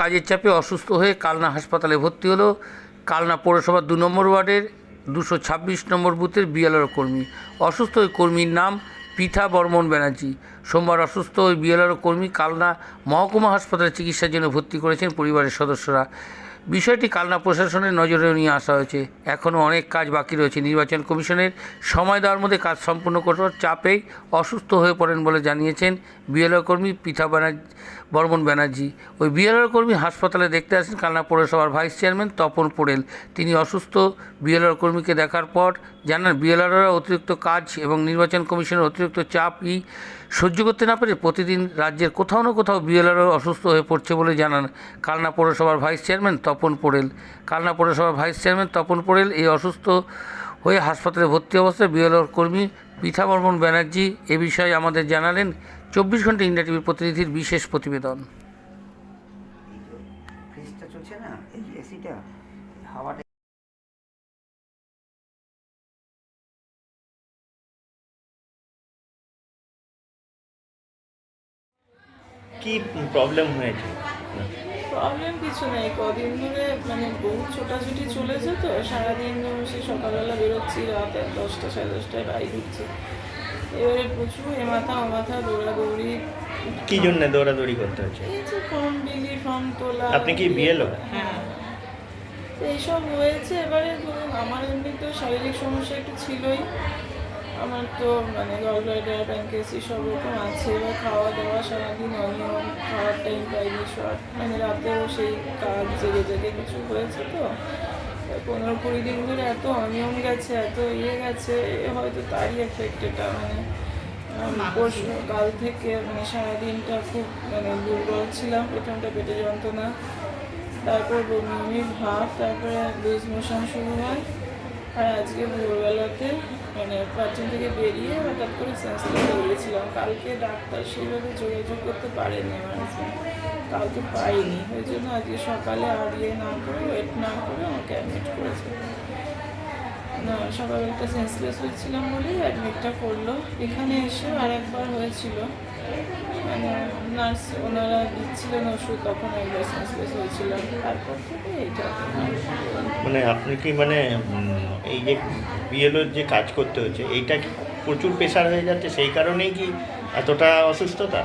কাজের চাপে অসুস্থ হয়ে কালনা হাসপাতালে ভর্তি হলো। কালনা পৌরসভার দু নম্বর ওয়ার্ডের দুশো ছাব্বিশ নম্বর বুথের বিএলআর কর্মী। অসুস্থ ওই কর্মীর নাম পিথা বর্মন ব্যানার্জি। সোমবার অসুস্থ ওই বিএলআর কর্মী কালনা মহকুমা হাসপাতালে চিকিৎসার জন্য ভর্তি করেছেন পরিবারের সদস্যরা। বিষয়টি কালনা প্রশাসনের নজরে নিয়ে আসা হয়েছে। এখনও অনেক কাজ বাকি রয়েছে। নির্বাচন কমিশনের সময় দেওয়ার মধ্যে কাজ সম্পূর্ণ করার চাপেই অসুস্থ হয়ে পড়েন বলে জানিয়েছেন বিএলআর কর্মী পিথা ব্যানার্জি, বর্মন ব্যানার্জি। ওই বিএলআর কর্মী হাসপাতালে দেখতে আসেন কালনা পৌরসভার ভাইস চেয়ারম্যান তপন পোড়েল। তিনি অসুস্থ বিএলআর কর্মীকে দেখার পর জানান বিএলআররা অতিরিক্ত কাজ এবং নির্বাচন কমিশনের অতিরিক্ত চাপ ই সহ্য করতে না পেরে প্রতিদিন রাজ্যের কোথাও না কোথাও বিএলআরও অসুস্থ হয়ে পড়ছে বলে জানান কালনা পৌরসভার ভাইস চেয়ারম্যান তপন পোড়েল। কালনা পৌরসভার ভাইস চেয়ারম্যান তপন পোড়েল এই অসুস্থ হয়ে হাসপাতালে ভর্তি অবস্থায় বিএলআর কর্মী পিঠা বর্মন ব্যানার্জি এ বিষয়ে আমাদের জানালেন চব্বিশ ঘণ্টা ইন্ডিয়া টিভির প্রতিনিধির বিশেষ প্রতিবেদন। কি প্রবলেম হয়েছে? প্রবলেম কিছু নেই কদিন ধরে মানে বহু ছোটাছুটি চলেছে তো সারাদিন সে সকালবেলা বেরোচ্ছি রাত দশটা সাড়ে দশটায় বাড়ি ঢুকছি এবারে প্রচুর এ মাথা ও মাথা দৌড়াদৌড়ি। কি জন্য দৌড়াদৌড়ি করতে হচ্ছে? ফর্ম বিলি ফর্ম তোলা। আপনি কি BLO? হ্যাঁ। এইসব হয়েছে এবারে ধরুন আমার এমনি তো শারীরিক সমস্যা একটু ছিলই। আমার তো মানে গলব্লাডার প্যানকেসি সব রকম আছে। এবার খাওয়া দাওয়া সারাদিন অনিয়ম খাওয়ার টাইম পাইনি শর্ট মানে রাতেও সেই কাজ জেগে জেগে কিছু হয়েছে তো। পনেরো কুড়ি দিন ধরে এত অনিয়ম গেছে এত ইয়ে গেছে এ হয়তো তারই এফেক্ট এটা মানে পরশু কাল থেকে মানে সারাদিনটা খুব মানে দুর্বল ছিলাম প্রথমটা পেটে যন্ত্রণা তারপর বমি ভাব তারপরে লুজ মোশন শুরু হয়। আর আজকে ভোরবেলাতে মানে বাথরুম থেকে বেরিয়ে হঠাৎ করে সেন্সলেস বলেছিলাম কালকে ডাক্তার সেইভাবে যোগাযোগ করতে পারেনি আমার husband। কালকে পাইনি। ওই জন্য আজকে সকালে আর না করে ওয়েট না করে আমাকে অ্যাডমিট করেছে। না সকালবেলাটা সেন্সলেস হয়েছিলাম বলেই অ্যাডমিটটা করল। এখানে এসে আর একবার হয়েছিল। নার্স ওনারা দিচ্ছিলেন ওষুধ তখন একবার সেন্সলেস হয়েছিলাম। তারপর থেকে এইটা মানে আপনি কি মানে এই যে বিএলওর যে কাজ করতে হচ্ছে এইটা কি প্রচুর প্রেশার হয়ে যাচ্ছে? সেই কারণেই কি এতটা অসুস্থতা?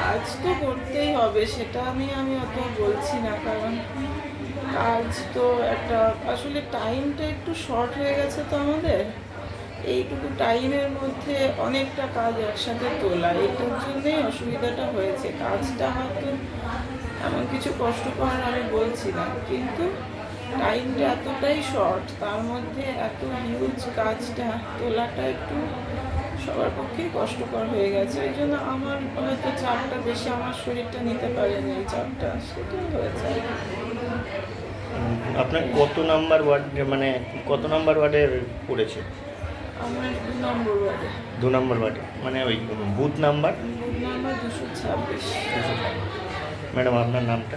কাজ তো করতেই হবে সেটা আমি আমি অত বলছি না কারণ কাজ তো একটা আসলে টাইমটা একটু শর্ট হয়ে গেছে তো আমাদের। এইটুকু টাইমের মধ্যে অনেকটা কাজ একসাথে তোলা। এটার জন্যই অসুবিধাটা হয়েছে। কাজটা হয়তো এমন কিছু কষ্টকর আমি বলছি না কিন্তু টাইমটা এতটাই শর্ট, তার মধ্যে এত হিউজ কাজটা তোলাটা একটু সবার পক্ষেই কষ্টকর হয়ে গেছে। ওই জন্য আমার হয়তো চাপটা বেশি, আমার শরীরটা নিতে পারেনি এই চাপটা, সেটাই হয়েছে। আপনার কত নাম্বার ওয়ার্ড মানে কত নাম্বার ওয়ার্ডে পড়েছে? দু নম্বর ওয়ার্ডে। মানে ওই বুথ নাম্বার? দুশো ছাব্বিশ। ম্যাডাম আপনার নামটা?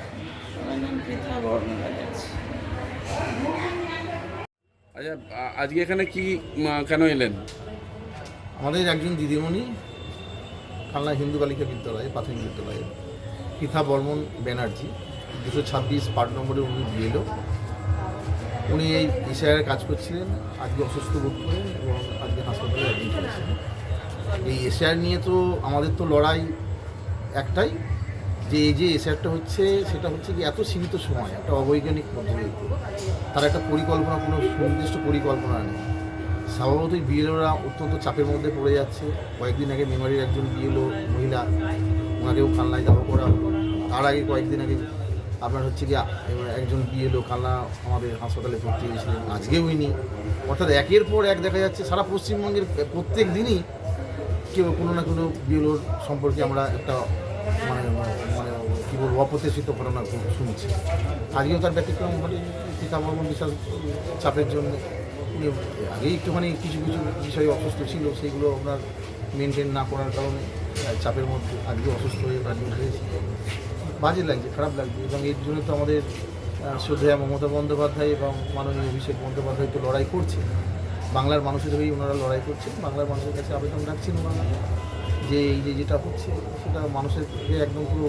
আচ্ছা আজকে এখানে কি কেন এলেন? আমাদের একজন দিদিমণি খালনা হিন্দু বালিকা বিদ্যালয়ে প্রাথমিক বিদ্যালয়ে পিথা বর্মন ব্যানার্জি দুশো ছাব্বিশ পার্ট নম্বরে উনি বিএলও উনি এই এশিয়ার কাজ করছিলেন, আজকে অসুস্থ বোধ করেন এবং আজকে হাসপাতালে অ্যাডমিট হয়েছেন। এই এশিয়ার নিয়ে তো আমাদের তো লড়াই একটাই। যে এই যে এশিয়ারটা হচ্ছে, সেটা হচ্ছে কি এত সীমিত সময়, একটা অবৈজ্ঞানিক পদ্ধতিতে তার একটা পরিকল্পনা, কোনো সুনির্দিষ্ট পরিকল্পনা নেই। স্বভাবতই বিএলওরা অত্যন্ত চাপের মধ্যে পড়ে যাচ্ছে। কয়েকদিন আগে মেমারির একজন বিএলও মহিলা, ওনাকেও কালনায় দাহ করা হলো। তার আগে কয়েকদিন আগে আপনার হচ্ছে কি একজন বিএলও কালনা আমাদের হাসপাতালে ভর্তি হয়েছিলেন আজকেও উনি। অর্থাৎ একের পর এক দেখা যাচ্ছে, সারা পশ্চিমবঙ্গের প্রত্যেক দিনই কেউ কোনো না কোনো বিএলওর সম্পর্কে আমরা একটা মানে মানে কী বলব, অপ্রত্যাশিত ঘটনা শুনছি। আজকেও তার ব্যতিক্রম ঘটে সীতাবর্মন বিশাল চাপের জন্য। আগেই একটুখানি কিছু কিছু বিষয়ে অসুস্থ ছিল সেইগুলো আপনার মেনটেন না করার কারণে, চাপের মধ্যে আজকে অসুস্থ হয়ে অ্যাডমিট হয়েছে বাজে লাগছে খারাপ লাগছে। এবং এর জন্য তো আমাদের আহ, শ্রদ্ধেয়া মমতা বন্দ্যোপাধ্যায় এবং মাননীয় অভিষেক বন্দ্যোপাধ্যায় তো লড়াই করছে। বাংলার মানুষের হয়েই ওনারা লড়াই করছেন বাংলার মানুষের কাছে আবেদন রাখছেন ওনারা যে এই যে যেটা হচ্ছে সেটা মানুষের একদম পুরো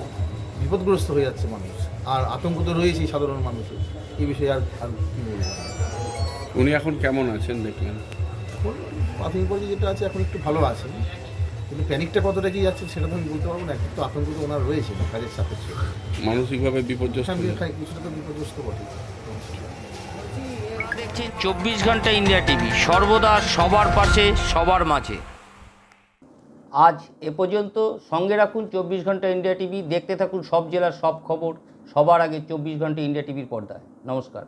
বিপদগ্রস্ত হয়ে যাচ্ছে মানুষ। আর আতঙ্ক তো রয়েছেই সাধারণ মানুষের। এই বিষয়ে আর আর কী বলব? উনি এখন কেমন আছেন দেখলেন? এখন প্রাথমিক পর্যায়ে যেটা আছে এখন একটু ভালো আছেন। কিন্তু প্যানিকটা কতটা কি যাচ্ছে সেটা তো আমি বলতে পারব না একটু তো আতঙ্ক তো ওনার রয়েছে না কাজের সাপেক্ষে মানসিকভাবে বিপর্যস্ত হ্যাঁ, কিছুটা তো বিপর্যস্ত বটে দেখছেন চব্বিশ ঘণ্টা ইন্ডিয়া টিভি সর্বদা সবার পাশে সবার মাঝে। আজ এ পর্যন্ত সঙ্গে রাখুন চব্বিশ ঘণ্টা ইন্ডিয়া টিভি দেখতে থাকুন সব জেলার সব খবর সবার আগে চব্বিশ ঘণ্টা ইন্ডিয়া টিভির পর্দায়। নমস্কার।